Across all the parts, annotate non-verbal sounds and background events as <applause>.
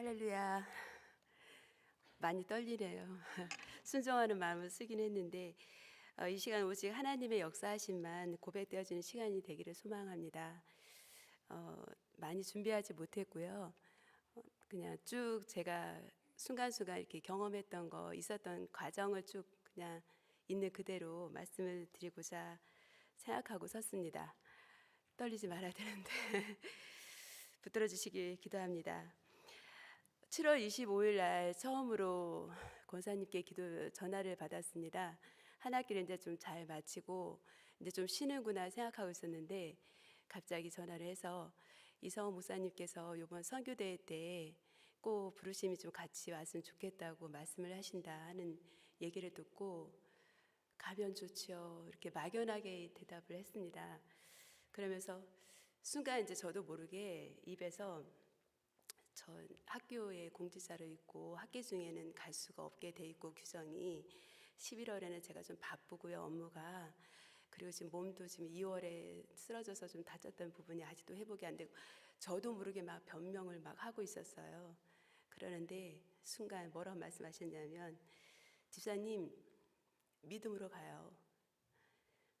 할렐루야. 많이 떨리네요. <laughs> 순종하는 마음을 쓰긴 했는데 어, 이 시간 오직 하나님의 역사하심만 고백되어지는 시간이 되기를 소망합니다. 어, 많이 준비하지 못했고요. 어, 그냥 쭉 제가 순간순간 이렇게 경험했던 거 있었던 과정을 쭉 그냥 있는 그대로 말씀을 드리고자 생각하고 섰습니다. 떨리지 말아야 되는데 <laughs> 붙들어 주시길 기도합니다. 7월 25일 날 처음으로 권사님께 기도 전화를 받았습니다. 한 학기를 이제 좀 잘 마치고 이제 좀 쉬는구나 생각하고 있었는데 갑자기 전화를 해서 이성호 목사님께서 이번 선교대회 때 꼭 부르심이 좀 같이 왔으면 좋겠다고 말씀을 하신다 하는 얘기를 듣고 가면 좋지요 이렇게 막연하게 대답을 했습니다. 그러면서 순간 이제 저도 모르게 입에서 전 학교에 공지사로 있고 학기 중에는 갈 수가 없게 돼 있고 규정이 11월에는 제가 좀 바쁘고요 업무가 그리고 지금 몸도 지금 2월에 쓰러져서 좀 다쳤던 부분이 아직도 회복이 안 되고 저도 모르게 막 변명을 막 하고 있었어요. 그러는데 순간 뭐라고 말씀하셨냐면 집사님 믿음으로 가요.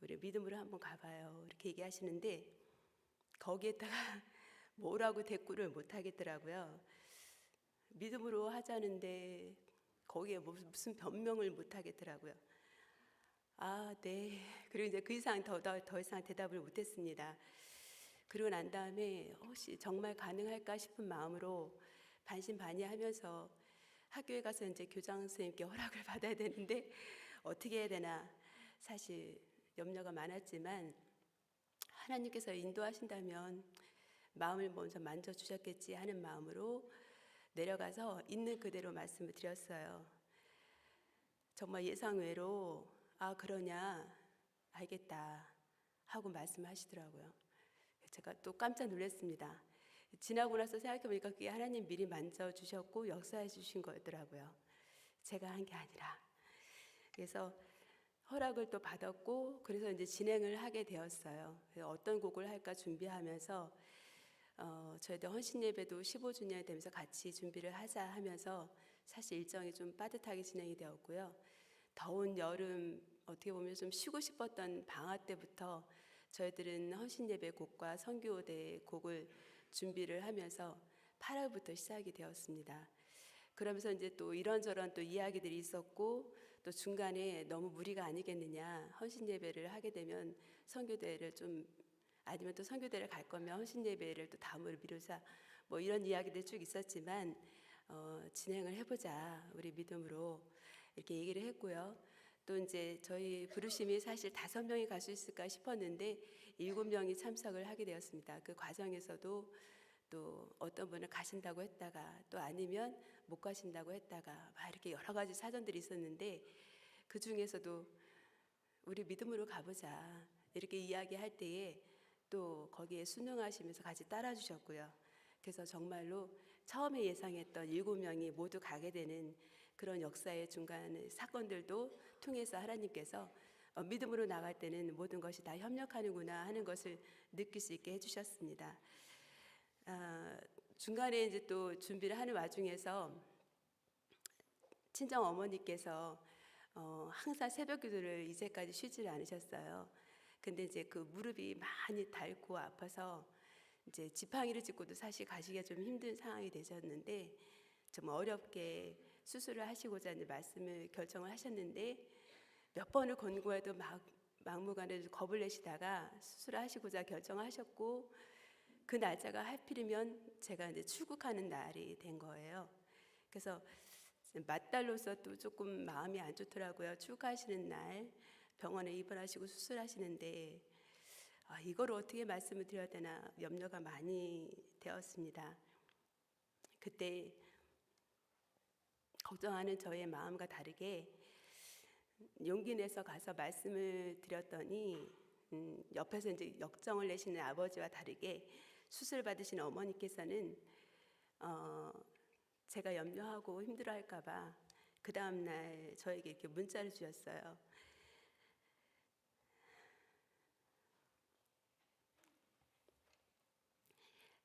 우리 믿음으로 한번 가봐요. 이렇게 얘기하시는데 거기에다가 뭐라고 대꾸를 못 하겠더라고요. 믿음으로 하자는데 거기에 무슨 변명을 못 하겠더라고요. 아, 네. 그리고 이제 그 이상 더, 더, 더 이상 대답을 못 했습니다. 그리고 난 다음에 혹시 정말 가능할까 싶은 마음으로 반신반의하면서 학교에 가서 이제 교장 선생님께 허락을 <laughs> 받아야 되는데 어떻게 해야 되나 사실 염려가 많았지만 하나님께서 인도하신다면 마음을 먼저 만져 주셨겠지 하는 마음으로 내려가서 있는 그대로 말씀을 드렸어요. 정말 예상 외로 아 그러냐 알겠다 하고 말씀하시더라고요. 제가 또 깜짝 놀랐습니다. 지나고 나서 생각해 보니까 그게 하나님 미리 만져 주셨고 역사해 주신 거더라고요. 제가 한 게 아니라. 그래서 허락을 또 받았고 그래서 이제 진행을 하게 되었어요. 어떤 곡을 할까 준비하면서 어, 저희들 헌신 예배도 15주년이 되면서 같이 준비를 하자 하면서 사실 일정이 좀 빠듯하게 진행이 되었고요. 더운 여름 어떻게 보면 좀 쉬고 싶었던 방학 때부터 저희들은 헌신 예배 곡과 선교대 곡을 준비를 하면서 8월부터 시작이 되었습니다. 그러면서 이제 또 이런저런 또 이야기들이 있었고 또 중간에 너무 무리가 아니겠느냐 헌신 예배를 하게 되면 선교대를 좀 아니면 또 선교대를 갈 거면 헌신 예배를 또 다음으로 미루자 뭐 이런 이야기들 쭉 있었지만 어, 진행을 해보자 우리 믿음으로 이렇게 얘기를 했고요. 또 이제 저희 부르심이 사실 다섯 명이 갈 수 있을까 싶었는데 일곱 명이 참석을 하게 되었습니다. 그 과정에서도 또 어떤 분은 가신다고 했다가 또 아니면 못 가신다고 했다가 막 이렇게 여러 가지 사전들이 있었는데 그 중에서도 우리 믿음으로 가보자 이렇게 이야기할 때에 또 거기에 순응하시면서 같이 따라주셨고요. 그래서 정말로 처음에 예상했던 일곱 명이 모두 가게 되는 그런 역사의 중간 사건들도 통해서 하나님께서 어, 믿음으로 나갈 때는 모든 것이 다 협력하는구나 하는 것을 느낄 수 있게 해주셨습니다. 아, 중간에 이제 또 준비를 하는 와중에서 친정 어머니께서 어, 항상 새벽 기도를 이제까지 쉬지를 않으셨어요. 근데 이제 그 무릎이 많이 닳고 아파서 이제 지팡이를 짚고도 사실 가시기가 좀 힘든 상황이 되셨는데 좀 어렵게 수술을 하시고자 이제 말씀을 결정을 하셨는데 몇 번을 권고해도 막 막무가내로 겁을 내시다가 수술을 하시고자 결정하셨고 그 날짜가 하필이면 제가 이제 출국하는 날이 된 거예요. 그래서 맞달로서 또 조금 마음이 안 좋더라고요. 출국하시는 날 병원에 입원하시고 수술하시는데 아, 이걸 어떻게 말씀을 드려야 되나 염려가 많이 되었습니다. 그때 걱정하는 저의 마음과 다르게 용기 내서 가서 말씀을 드렸더니 음, 옆에서 이제 역정을 내시는 아버지와 다르게 수술 받으신 어머니께서는 어, 제가 염려하고 힘들어할까봐 그 다음 날 저에게 이렇게 문자를 주셨어요.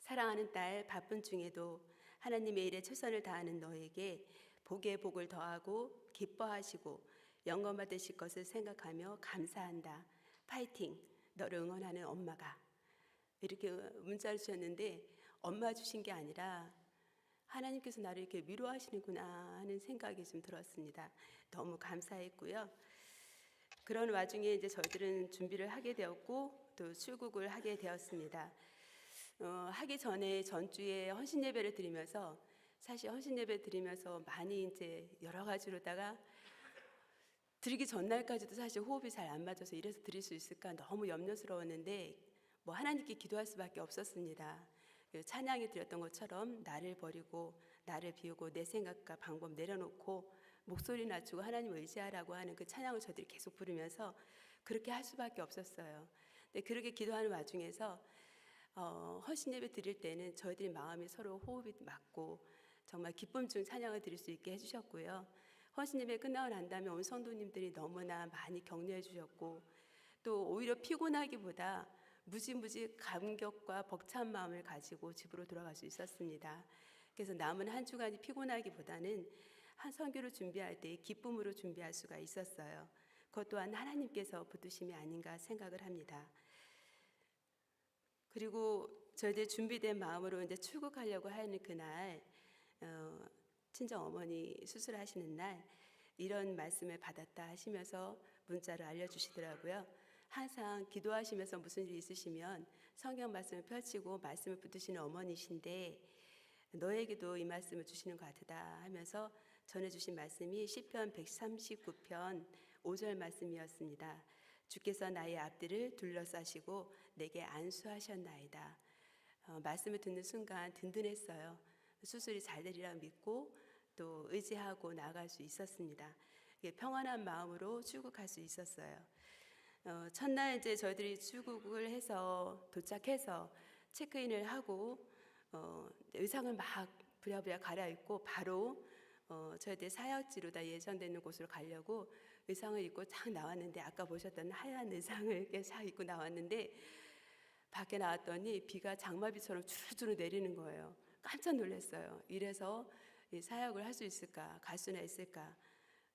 사랑하는 딸 바쁜 중에도 하나님의 일에 최선을 다하는 너에게 복에 복을 더하고 기뻐하시고 영광 받으실 것을 생각하며 감사한다. 파이팅. 너를 응원하는 엄마가 이렇게 문자를 주셨는데 엄마 주신 게 아니라 하나님께서 나를 이렇게 위로하시는구나 하는 생각이 좀 들었습니다. 너무 감사했고요. 그런 와중에 이제 저희들은 준비를 하게 되었고 또 출국을 하게 되었습니다. 어, 하기 전에 전주에 헌신 예배를 드리면서 사실 헌신 예배 드리면서 많이 이제 여러 가지로다가 드리기 전날까지도 사실 호흡이 잘 안 맞아서 이래서 드릴 수 있을까 너무 염려스러웠는데 뭐 하나님께 기도할 수밖에 없었습니다. 그 찬양이 드렸던 것처럼 나를 버리고 나를 비우고 내 생각과 방법 내려놓고 목소리 낮추고 하나님 의지하라고 하는 그 찬양을 저들이 계속 부르면서 그렇게 할 수밖에 없었어요. 근데 그렇게 기도하는 와중에서 어, 헌신 예배 드릴 때는 저희들이 마음이 서로 호흡이 맞고 정말 기쁨 중 찬양을 드릴 수 있게 해주셨고요. 헌신 예배 끝나고 난 다음에 온 성도님들이 너무나 많이 격려해 주셨고 또 오히려 피곤하기보다 무지무지 감격과 벅찬 마음을 가지고 집으로 돌아갈 수 있었습니다. 그래서 남은 한 주간이 피곤하기보다는 한 선교를 준비할 때 기쁨으로 준비할 수가 있었어요. 그것 또한 하나님께서 붙드심이 아닌가 생각을 합니다. 그리고 저희들 준비된 마음으로 이제 출국하려고 하는 그날 어, 친정 어머니 수술하시는 날 이런 말씀을 받았다 하시면서 문자로 알려주시더라고요. 항상 기도하시면서 무슨 일이 있으시면 성경 말씀을 펼치고 말씀을 붙드시는 어머니신데 너에게도 이 말씀을 주시는 것 같다 하면서 전해주신 말씀이 시편 139편 5절 말씀이었습니다. 주께서 나의 앞뒤를 둘러싸시고 내게 안수하셨나이다. 어, 말씀을 듣는 순간 든든했어요. 수술이 잘 되리라 믿고 또 의지하고 나아갈 수 있었습니다. 평안한 마음으로 출국할 수 있었어요. 어, 첫날 이제 저희들이 출국을 해서 도착해서 체크인을 하고 어, 의상을 막 부랴부랴 갈아입고 바로 어, 저희들 사역지로 다 예정되는 곳으로 가려고 의상을 입고 쫙 나왔는데 아까 보셨던 하얀 의상을 이렇게 싹 입고 나왔는데 밖에 나왔더니 비가 장마비처럼 주르주르 내리는 거예요. 깜짝 놀랐어요. 이래서 이 사역을 할 수 있을까, 갈 수나 있을까.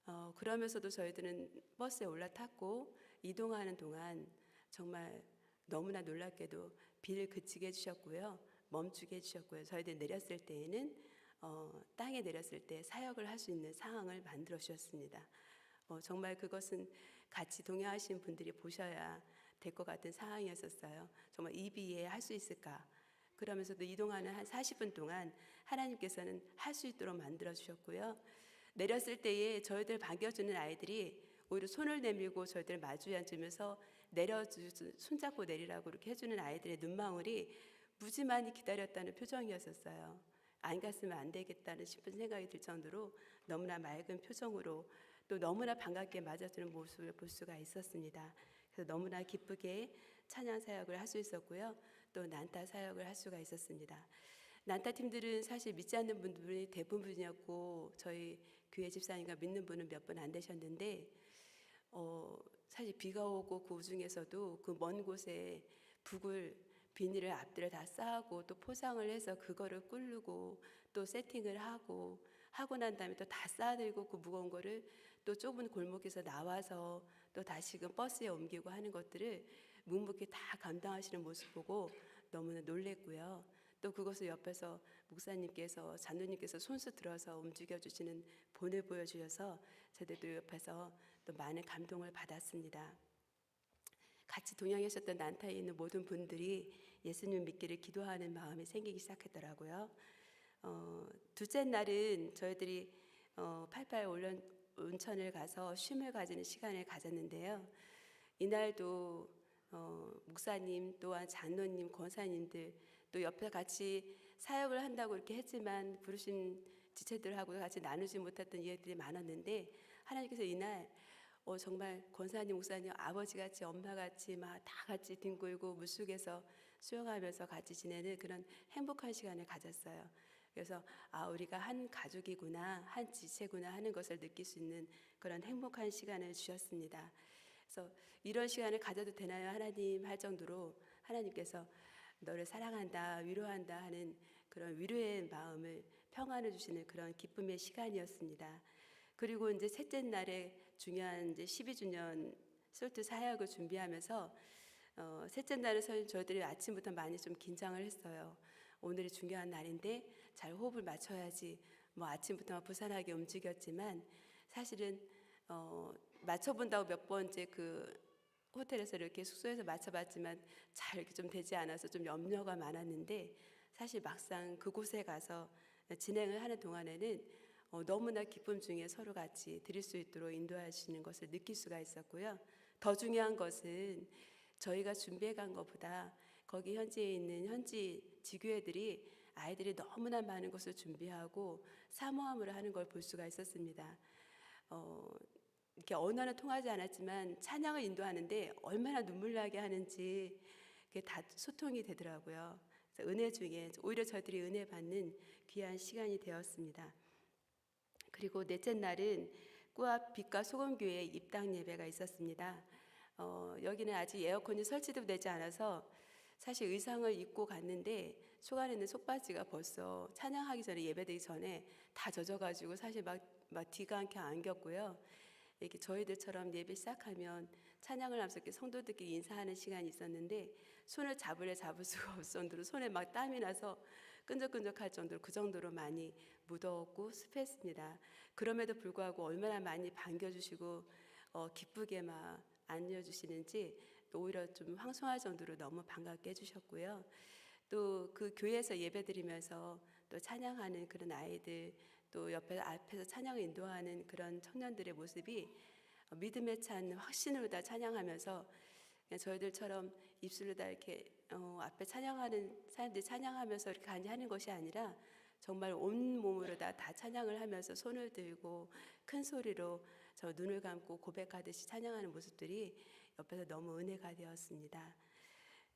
어, 그러면서도 저희들은 버스에 올라탔고 이동하는 동안 정말 너무나 놀랍게도 비를 그치게 해주셨고요. 멈추게 해주셨고요. 저희들 내렸을 때에는 어, 땅에 내렸을 때 사역을 할 수 있는 상황을 만들어 주셨습니다. 어, 정말 그것은 같이 동행하신 분들이 보셔야 될 것 같은 상황이었었어요. 정말 이 비에 할 수 있을까? 그러면서도 이동하는 한 40분 동안 하나님께서는 할 수 있도록 만들어 주셨고요. 내렸을 때에 저희들 반겨주는 아이들이 오히려 손을 내밀고 저희들 마주 앉으면서 내려주 손잡고 내리라고 이렇게 해주는 아이들의 눈망울이 무지만이 기다렸다는 표정이었었어요. 안 갔으면 안 되겠다는 싶은 생각이 들 정도로 너무나 맑은 표정으로 또 너무나 반갑게 맞아주는 모습을 볼 수가 있었습니다. 그래서 너무나 기쁘게 찬양 사역을 할 수 있었고요. 또 난타 사역을 할 수가 있었습니다. 난타 팀들은 사실 믿지 않는 분들이 대부분이었고 저희 교회 집사님과 믿는 분은 몇 분 안 되셨는데 어, 사실 비가 오고 그 중에서도 그 먼 곳에 북을 비닐을 앞뒤를 다 쌓고 또 포장을 해서 그거를 꿀르고 또 세팅을 하고 하고 난 다음에 또다 쌓아들고 그 무거운 거를 또 좁은 골목에서 나와서 또 다시금 버스에 옮기고 하는 것들을 묵묵히 다 감당하시는 모습 보고 너무나 놀랬고요. 또 그것을 옆에서 목사님께서 장로님께서 손수 들어서 움직여 주시는 본을 보여 주셔서 저희들도 옆에서 또 많은 감동을 받았습니다. 같이 동행하셨던 난타에 있는 모든 분들이 예수님 믿기를 기도하는 마음이 생기기 시작했더라고요. 어, 둘째 날은 저희들이 어, 88 올런 온천을 가서 쉼을 가지는 시간을 가졌는데요. 이날도 어, 목사님 또한 장로님, 권사님들 또 옆에 같이 사역을 한다고 이렇게 했지만 부르신 지체들하고 같이 나누지 못했던 이야기들이 많았는데 하나님께서 이날 어, 정말 권사님, 목사님, 아버지같이 엄마같이 막 다 같이 뒹굴고 물속에서 수영하면서 같이 지내는 그런 행복한 시간을 가졌어요. 그래서 아 우리가 한 가족이구나, 한 지체구나 하는 것을 느낄 수 있는 그런 행복한 시간을 주셨습니다. 그래서 이런 시간을 가져도 되나요, 하나님 할 정도로 하나님께서 너를 사랑한다, 위로한다 하는 그런 위로의 마음을 평안을 주시는 그런 기쁨의 시간이었습니다. 그리고 이제 셋째 날에 중요한 이제 12주년 솔트 사역을 준비하면서 어, 셋째 사실 저희들이 아침부터 많이 좀 긴장을 했어요. 오늘이 중요한 날인데 잘 호흡을 맞춰야지. 뭐 아침부터 막 부산하게 움직였지만 사실은 어, 맞춰본다고 몇 번째 그 호텔에서 이렇게 숙소에서 맞춰봤지만 잘 이렇게 좀 되지 않아서 좀 염려가 많았는데 사실 막상 그곳에 가서 진행을 하는 동안에는 어, 너무나 기쁨 중에 서로 같이 드릴 수 있도록 인도하시는 것을 느낄 수가 있었고요. 더 중요한 것은 저희가 준비해 간 것보다 거기 현지에 있는 현지 지교회들이 아이들이 너무나 많은 것을 준비하고 사모함을 하는 걸 볼 수가 있었습니다. 어, 이렇게 언어는 통하지 않았지만 찬양을 인도하는데 얼마나 눈물 나게 하는지 그게 다 소통이 되더라고요. 은혜 중에 오히려 저희들이 은혜 받는 귀한 시간이 되었습니다. 그리고 넷째 날은 꾸아 빛과 소금 교회 입당 예배가 있었습니다. 어, 여기는 아직 에어컨이 설치도 되지 않아서 사실 의상을 입고 갔는데 속안에는 속바지가 벌써 찬양하기 전에 예배되기 전에 다 젖어가지고 사실 막, 막 뒤가 않게 안겼고요. 이렇게 저희들처럼 예배 시작하면 찬양을 이렇게 성도들끼리 인사하는 시간이 있었는데 손을 잡으려 잡을 수가 없을 정도로 손에 막 땀이 나서 끈적끈적할 정도로 그 정도로 많이 무더웠고 습했습니다. 그럼에도 불구하고 얼마나 많이 반겨주시고 어, 기쁘게 막 안겨주시는지 또 오히려 좀 황송할 정도로 너무 반갑게 해주셨고요. 또 그 교회에서 예배드리면서 또 찬양하는 그런 아이들 또 옆에 앞에서 찬양을 인도하는 그런 청년들의 모습이 믿음에 찬 확신으로 다 찬양하면서 그냥 저희들처럼 입술로 다 이렇게 어, 앞에 찬양하는 사람들이 찬양하면서 이렇게 간이 하는 것이 아니라 정말 온 몸으로 다, 다 찬양을 하면서 손을 들고 큰 소리로 저 눈을 감고 고백하듯이 찬양하는 모습들이 옆에서 너무 은혜가 되었습니다.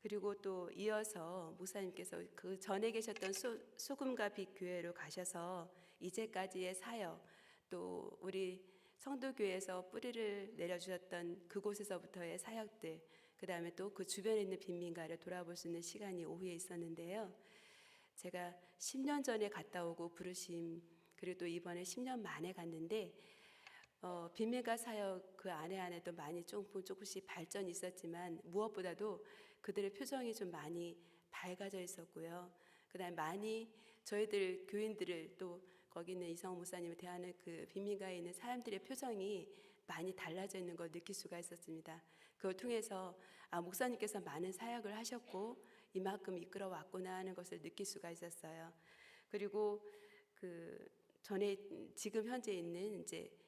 그리고 또 이어서 목사님께서 그 전에 계셨던 소, 소금과 빛 교회로 가셔서 이제까지의 사역 또 우리 성도교회에서 뿌리를 내려주셨던 그곳에서부터의 사역들 그 다음에 또 그 주변에 있는 빈민가를 돌아볼 수 있는 시간이 오후에 있었는데요. 제가 10년 전에 갔다 오고 부르심 그리고 또 이번에 10년 만에 갔는데 어, 빈민가 사역 그 안에 안에도 많이 조금 조금씩 발전이 있었지만 무엇보다도 그들의 표정이 좀 많이 밝아져 있었고요. 그다음에 많이 저희들 교인들을 또 거기 있는 이성 목사님을 대하는 그 빈민가에 있는 사람들의 표정이 많이 달라져 있는 걸 느낄 수가 있었습니다. 그걸 통해서 아 목사님께서 많은 사역을 하셨고 이만큼 이끌어 왔구나 하는 것을 느낄 수가 있었어요. 그리고 그 전에 지금 현재 있는 이제 예,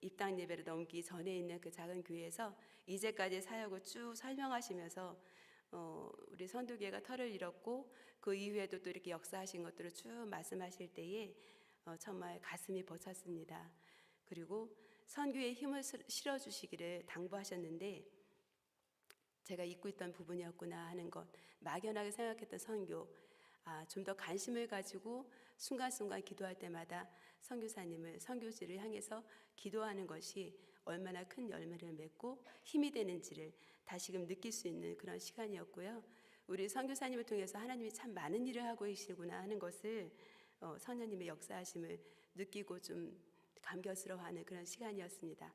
입당 예배를 넘기 전에 있는 그 작은 교회에서 이제까지 사역을 쭉 설명하시면서 어, 우리 선두교회가 털을 잃었고 그 이후에도 또 이렇게 역사하신 것들을 쭉 말씀하실 때에 어, 정말 가슴이 벅찼습니다. 그리고 선교에 힘을 실어 주시기를 당부하셨는데 제가 잊고 있던 부분이었구나 하는 것 막연하게 생각했던 선교 아, 좀 더 관심을 가지고 순간순간 기도할 때마다 선교사님을 선교지를 향해서 기도하는 것이 얼마나 큰 열매를 맺고 힘이 되는지를 다시금 느낄 수 있는 그런 시간이었고요. 우리 선교사님을 통해서 하나님이 참 많은 일을 하고 계시구나 하는 것을 어, 선녀님의 역사하심을 느끼고 좀 감격스러워하는 그런 시간이었습니다.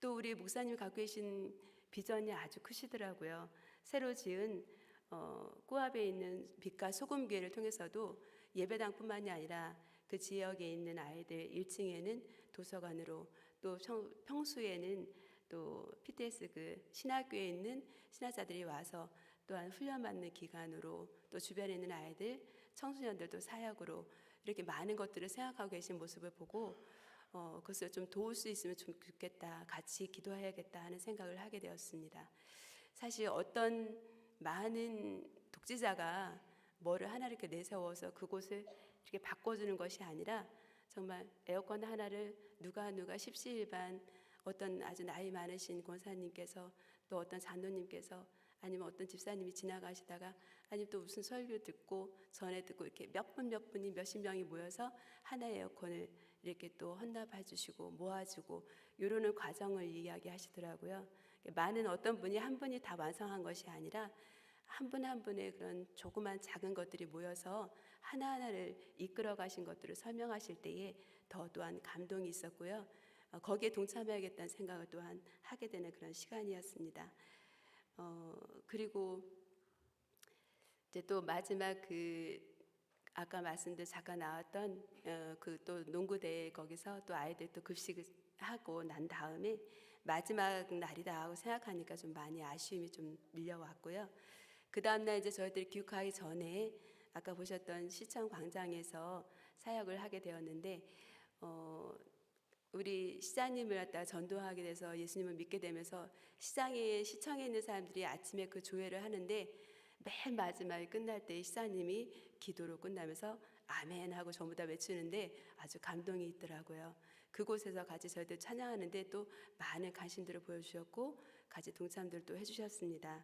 또 우리 목사님 갖고 계신 비전이 아주 크시더라고요. 새로 지은 어, 꾸압에 있는 빛과 소금 교회를 통해서도 예배당뿐만이 아니라 그 지역에 있는 아이들 1층에는 도서관으로 또 평수에는 또 PTS 그 신학교에 있는 신학자들이 와서 또한 훈련받는 기간으로 또 주변에 있는 아이들 청소년들도 사역으로 이렇게 많은 것들을 생각하고 계신 모습을 보고 어, 그것을 좀 도울 수 있으면 좋겠다 같이 기도해야겠다 하는 생각을 하게 되었습니다. 사실 어떤 많은 독재자가 뭐를 하나 이렇게 내세워서 그곳을 이렇게 바꿔주는 것이 아니라 정말 에어컨 하나를 누가 누가 십시일반 어떤 아주 나이 많으신 권사님께서 또 어떤 장로님께서 아니면 어떤 집사님이 지나가시다가 아니면 또 무슨 설교 듣고 전에 듣고 이렇게 몇 분 몇 분이 몇십 명이 모여서 하나의 에어컨을 이렇게 또 헌납해 주시고 모아주고 이러는 과정을 이야기하시더라고요. 많은 어떤 분이 한 분이 다 완성한 것이 아니라 한분한 분의 그런 조그만 작은 것들이 모여서 하나하나를 이끌어 가신 것들을 설명하실 때에 더 또한 감동이 있었고요. 어, 거기에 동참해야겠다는 생각을 또한 하게 되는 그런 시간이었습니다. 어, 그리고 이제 또 마지막 그 아까 말씀드린 잠깐 나왔던 어, 그또 농구대회 거기서 또 아이들 또 급식을 하고 난 다음에 마지막 날이다 하고 생각하니까 좀 많이 아쉬움이 좀 밀려왔고요. 그 다음날 이제 저희들이 귀국하기 전에 아까 보셨던 시청 광장에서 사역을 하게 되었는데 어, 우리 시장님을 갖다 전도하게 돼서 예수님을 믿게 되면서 시장에 시청에 있는 사람들이 아침에 그 조회를 하는데 맨 마지막에 끝날 때 시장님이 기도로 끝나면서 아멘 하고 전부 다 외치는데 아주 감동이 있더라고요. 그곳에서 같이 저희들 찬양하는데 또 많은 관심들을 보여주셨고 같이 동참들도 해주셨습니다.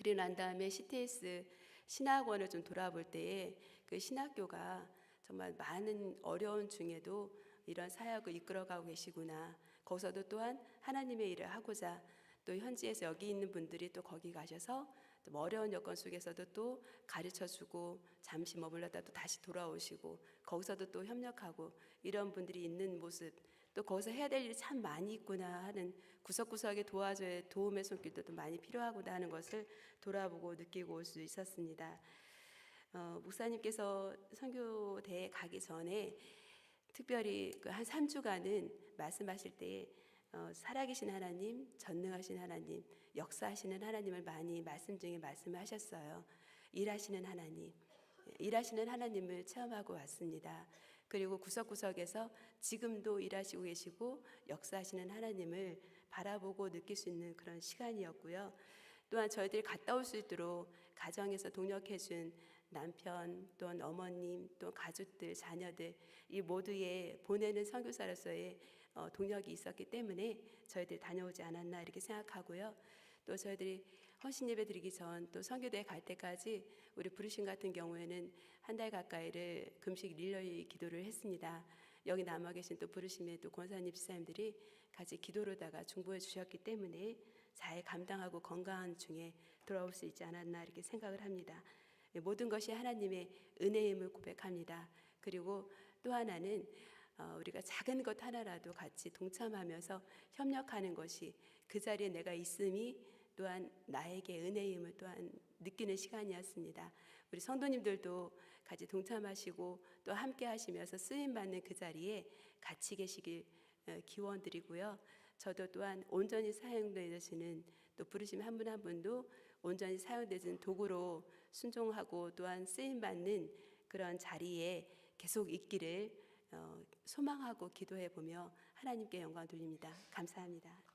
그리고 난 다음에 CTS 신학원을 좀 돌아볼 때에 그 신학교가 정말 많은 어려운 중에도 이런 사역을 이끌어가고 계시구나. 거기서도 또한 하나님의 일을 하고자 또 현지에서 여기 있는 분들이 또 거기 가셔서 또 어려운 여건 속에서도 또 가르쳐 주고 잠시 머물렀다 또 다시 돌아오시고 거기서도 또 협력하고 이런 분들이 있는 모습 또 거기서 해야 될 일이 참 많이 있구나 하는 구석구석에 도와줘야 도움의 손길도 많이 필요하구나 하는 것을 돌아보고 느끼고 올 수 있었습니다. 어, 목사님께서 선교대에 가기 전에 특별히 그 한 3주간은 말씀하실 때 어, 살아계신 하나님, 전능하신 하나님, 역사하시는 하나님을 많이 말씀 중에 말씀하셨어요. 일하시는 하나님, 일하시는 하나님을 체험하고 왔습니다. 그리고 구석구석에서 지금도 일하시고 계시고 역사하시는 하나님을 바라보고 느낄 수 있는 그런 시간이었고요. 또한 저희들이 갔다 올 수 있도록 가정에서 동력해준 남편 또는 어머님 또 가족들 자녀들 이 모두의 보내는 선교사로서의 어, 동력이 있었기 때문에 저희들이 다녀오지 않았나 이렇게 생각하고요. 또 저희들이 헌신 예배 드리기 전 또 선교대 갈 때까지 우리 부르심 같은 경우에는 한 달 가까이를 금식 릴러이 기도를 했습니다. 여기 남아 계신 또 부르심의 또 권사님 집사님들이 같이 기도로다가 중보해 주셨기 때문에 잘 감당하고 건강한 중에 돌아올 수 있지 않았나 이렇게 생각을 합니다. 모든 것이 하나님의 은혜임을 고백합니다. 그리고 또 하나는 어, 우리가 작은 것 하나라도 같이 동참하면서 협력하는 것이 그 자리에 내가 있음이 또한 나에게 은혜임을 또한 느끼는 시간이었습니다. 우리 성도님들도 같이 동참하시고 또 함께 하시면서 쓰임 받는 그 자리에 같이 계시길 어, 기원 드리고요. 저도 또한 온전히 사용되시는 또 부르심 한분한 분도 온전히 사용되는 도구로 순종하고 또한 쓰임 받는 그런 자리에 계속 있기를 어, 소망하고 기도해 보며 하나님께 영광 돌립니다. 감사합니다.